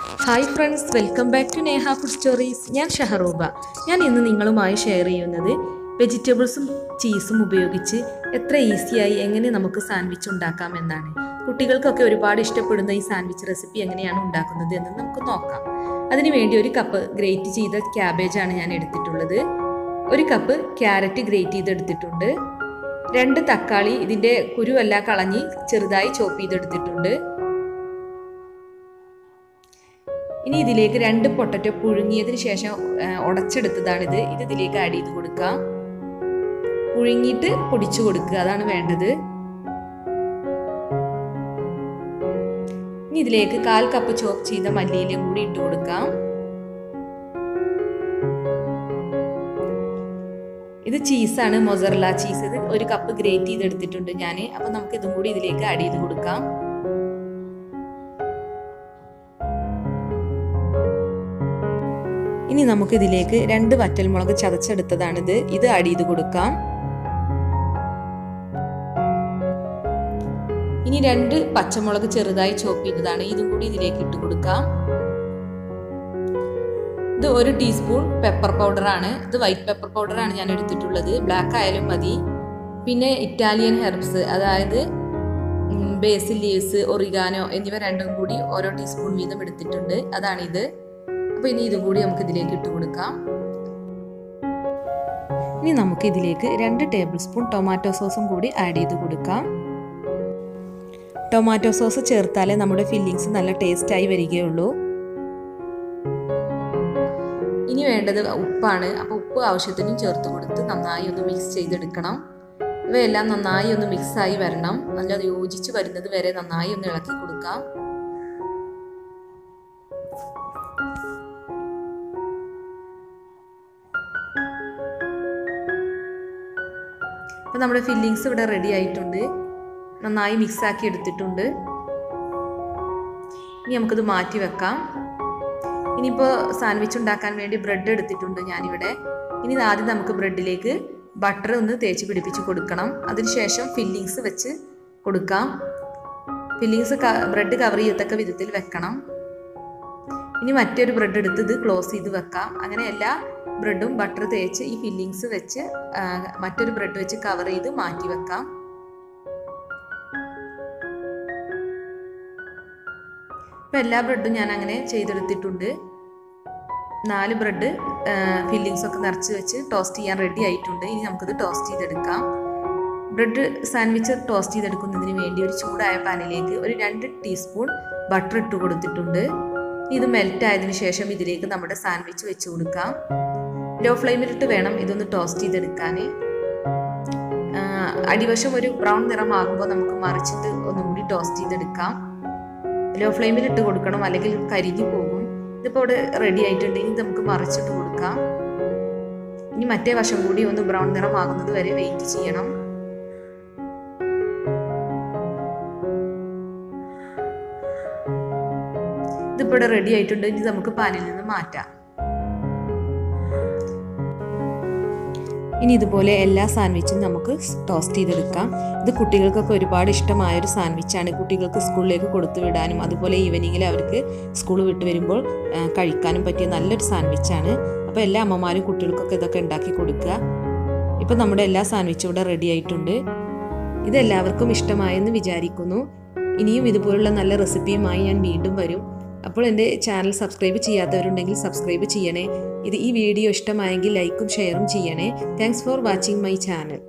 Hi friends welcome back to Neha food stories ഞാൻ ഷഹറൂബ. ഞാൻ ഇന്ന് നിങ്ങളുമായി ഷെയർ ചെയ്യുന്നത് വെജിറ്റബിൾസും ചീസും ഉപയോഗിച്ച് എത്ര ഈസിയായി എങ്ങനെ നമുക്ക് സാൻഡ്വിച്ച് ഉണ്ടാക്കാം എന്നാണ്. കുട്ടികൾക്കൊക്കെ ഒരുപാട് ഇഷ്ടപ്പെടുന്ന ഈ സാൻഡ്വിച്ച് റെസിപ്പി എങ്ങനെയാണ് ഉണ്ടാക്കുന്നത് എന്ന് നമുക്ക് നോക്കാം. അതിനുവേണ്ടി ഒരു കപ്പ് ഗ്രേറ്റ് ചെയ്ത ക്യാബേജാണ് ഞാൻ എടുത്തിട്ടുള്ളത്. ഒരു കപ്പ് ക്യാരറ്റ് ഗ്രേറ്റ് ചെയ്തെടുത്തിട്ടുണ്ട്. രണ്ട് തക്കാളി ഇതിന്റെ കുരുവല്ല കളഞ്ഞ് ചെറുതായി ചോപ്പ് ചെയ്തെടുത്തിട്ടുണ്ട്. ഇനി ഇതിലേക്ക് രണ്ട് പൊട്ടറ്റോ പുഴുങ്ങിയതിന് ശേഷം ഉടച്ചെടുത്തതാണ് ഉടച്ചെടുത്തതാണിത് ഇത് ഇതിലേക്ക് ആഡ് ചെയ്ത് കൊടുക്കാം പുഴുങ്ങിയിട്ട് പൊടിച്ചു കൊടുക്കുക. അതാണ് വേണ്ടത്. ഇനി ഇതിലേക്ക് കാൽ കപ്പ് ചോപ്പ് ചെയ്ത മല്ലിയിലും കൂടി ഇട്ട് കൊടുക്കാം. ഇത് ചീസാണ് മൊസറല ചീസ് ഇത് ഒരു കപ്പ് ഗ്രേറ്റ് ചെയ്തെടുത്തിട്ടുണ്ട് ഞാൻ അപ്പം നമുക്ക് ഇതും കൂടി ഇതിലേക്ക് ആഡ് ചെയ്ത് കൊടുക്കാം. ഇനി നമുക്ക് ഇതിലേക്ക് രണ്ട് വറ്റൽമുളക് ചതച്ചെടുത്തതാണിത്. ഇത് ആഡ് ചെയ്ത് കൊടുക്കാം. ഇനി രണ്ട് പച്ചമുളക് ചെറുതായി ചോപ്പ് ചെയ്തതാണ്. ഇതും കൂടി ഇതിലേക്ക് ഇട്ട് കൊടുക്കാം. ഇത് ഒരു ടീസ്പൂൺ പെപ്പർ പൗഡറാണ് ഇത് വൈറ്റ് പെപ്പർ പൗഡറാണ് ഞാൻ എടുത്തിട്ടുള്ളത്. ബ്ലാക്ക് ആയാലും മതി. പിന്നെ ഇറ്റാലിയൻ ഹെർബ്സ് അതായത് ബേസിൽ ലീവ്സ് ഒറിഗാനോ എന്നിവ രണ്ടും കൂടി ഓരോ ടീസ്പൂൺ വീതം എടുത്തിട്ടുണ്ട്. അതാണിത്. അപ്പോൾ ഇനി ഇതും കൂടി നമുക്ക് ഇതിലേക്ക് ഇട്ട് കൊടുക്കാം. ഇനി നമുക്ക് ഇതിലേക്ക് രണ്ട് ടേബിൾ സ്പൂൺ ടൊമാറ്റോ സോസും കൂടി ആഡ് ചെയ്ത് കൊടുക്കാം. ടൊമാറ്റോ സോസ് ചേർത്താലേ നമ്മുടെ ഫില്ലിങ്സ് നല്ല ടേസ്റ്റായി വരികയുള്ളൂ. ഇനി വേണ്ടത് ഉപ്പാണ്. അപ്പോൾ ഉപ്പ് ആവശ്യത്തിനും ചേർത്ത് കൊടുത്ത് നന്നായി ഒന്ന് മിക്സ് ചെയ്തെടുക്കണം. ഇവയെല്ലാം നന്നായി ഒന്ന് മിക്സായി വരണം. നല്ല യോജിച്ച് വരുന്നത് വരെ നന്നായി ഒന്ന് ഇളക്കി കൊടുക്കാം. അപ്പോൾ നമ്മുടെ ഫില്ലിങ്സ് ഇവിടെ റെഡി ആയിട്ടുണ്ട്. നന്നായി മിക്സാക്കി എടുത്തിട്ടുണ്ട്. ഇനി നമുക്കിത് മാറ്റി വെക്കാം. ഇനിയിപ്പോൾ സാൻഡ്വിച്ച് ഉണ്ടാക്കാൻ വേണ്ടി ബ്രെഡ് എടുത്തിട്ടുണ്ട് ഞാനിവിടെ. ഇനി ആദ്യം നമുക്ക് ബ്രെഡിലേക്ക് ബട്ടർ ഒന്ന് തേച്ച് പിടിപ്പിച്ച് കൊടുക്കണം. അതിനുശേഷം ഫില്ലിങ്സ് വെച്ച് കൊടുക്കാം. ഫില്ലിങ്സ് ബ്രെഡ് കവർ ചെയ്യത്തക്ക വിധത്തിൽ വെക്കണം. ഇനി മറ്റൊരു ബ്രെഡ് എടുത്ത് ഇത് ക്ലോസ് ചെയ്ത് വെക്കാം. അങ്ങനെ എല്ലാ ബ്രെഡും ബട്ടർ തേച്ച് ഈ ഫില്ലിങ്സ് വെച്ച് മറ്റൊരു ബ്രെഡ് വെച്ച് കവർ ചെയ്ത് മാറ്റി വെക്കാം. ഇപ്പം എല്ലാ ബ്രെഡും ഞാൻ അങ്ങനെ ചെയ്തെടുത്തിട്ടുണ്ട്. നാല് ബ്രെഡ് ഫില്ലിങ്സ് ഒക്കെ നിറച്ച് വെച്ച് ടോസ്റ്റ് ചെയ്യാൻ റെഡി ആയിട്ടുണ്ട്. ഇനി നമുക്കത് ടോസ്റ്റ് ചെയ്തെടുക്കാം. ബ്രെഡ് സാൻഡ്വിച്ച് ടോസ്റ്റ് ചെയ്തെടുക്കുന്നതിന് വേണ്ടി ഒരു ചൂടായ പാനിലേക്ക് ഒരു രണ്ട് ടീസ്പൂൺ ബട്ടർ ഇട്ട് കൊടുത്തിട്ടുണ്ട്. ഇത് മെൽറ്റ് ആയതിനു ശേഷം ഇതിലേക്ക് നമ്മുടെ സാൻഡ്വിച്ച് വെച്ച് കൊടുക്കാം. ലോ ഫ്ലെയിമിലിട്ട് വേണം ഇതൊന്ന് ടോസ്റ്റ് ചെയ്തെടുക്കാൻ. അടിവശം ഒരു ബ്രൗൺ നിറമാകുമ്പോൾ നമുക്ക് മറിച്ചിട്ട് ഒന്നും കൂടി ടോസ്റ്റ് ചെയ്തെടുക്കാം. ലോ ഫ്ലെയിമിൽ ഇട്ട് കൊടുക്കണം അല്ലെങ്കിൽ കരിഞ്ഞു പോകും. ഇതിപ്പോൾ ഇവിടെ റെഡി ആയിട്ടുണ്ട്. ഇനി നമുക്ക് മറിച്ചിട്ട് കൊടുക്കാം. ഇനി മറ്റേ വശം കൂടി ഒന്ന് ബ്രൗൺ നിറമാകുന്നത് വരെ വെയിറ്റ് ചെയ്യണം. ഇതിപ്പോൾ ഇവിടെ റെഡി ആയിട്ടുണ്ട്. ഇനി നമുക്ക് പാനിൽ നിന്ന് മാറ്റാം. ഇനി ഇതുപോലെ എല്ലാ സാൻഡ്വിച്ചും നമുക്ക് ടോസ്റ്റ് ചെയ്തെടുക്കാം. ഇത് കുട്ടികൾക്കൊക്കെ ഒരുപാട് ഇഷ്ടമായ ഒരു സാൻഡ്വിച്ചാണ്. കുട്ടികൾക്ക് സ്കൂളിലേക്ക് കൊടുത്തു വിടാനും അതുപോലെ ഈവനിങ്ങിൽ അവർക്ക് സ്കൂൾ വിട്ട് വരുമ്പോൾ കഴിക്കാനും പറ്റിയ നല്ലൊരു സാൻഡ്വിച്ചാണ്. അപ്പോൾ എല്ലാ അമ്മമാരും കുട്ടികൾക്കൊക്കെ ഇതൊക്കെ ഉണ്ടാക്കി കൊടുക്കുക. ഇപ്പോൾ നമ്മുടെ എല്ലാ സാൻഡ്വിച്ചും ഇവിടെ റെഡി ആയിട്ടുണ്ട്. ഇതെല്ലാവർക്കും ഇഷ്ടമായെന്ന് വിചാരിക്കുന്നു. ഇനിയും ഇതുപോലുള്ള നല്ല റെസിപ്പിയുമായി ഞാൻ വീണ്ടും വരും. അപ്പോൾ എന്റെ ചാനൽ സബ്സ്ക്രൈബ് ചെയ്യാത്തവരുണ്ടെങ്കിൽ സബ്സ്ക്രൈബ് ചെയ്യണേ. ഇത് ഈ വീഡിയോ ഇഷ്ടമായെങ്കിൽ ലൈക്കും ഷെയറും ചെയ്യണേ. Thanks for watching my channel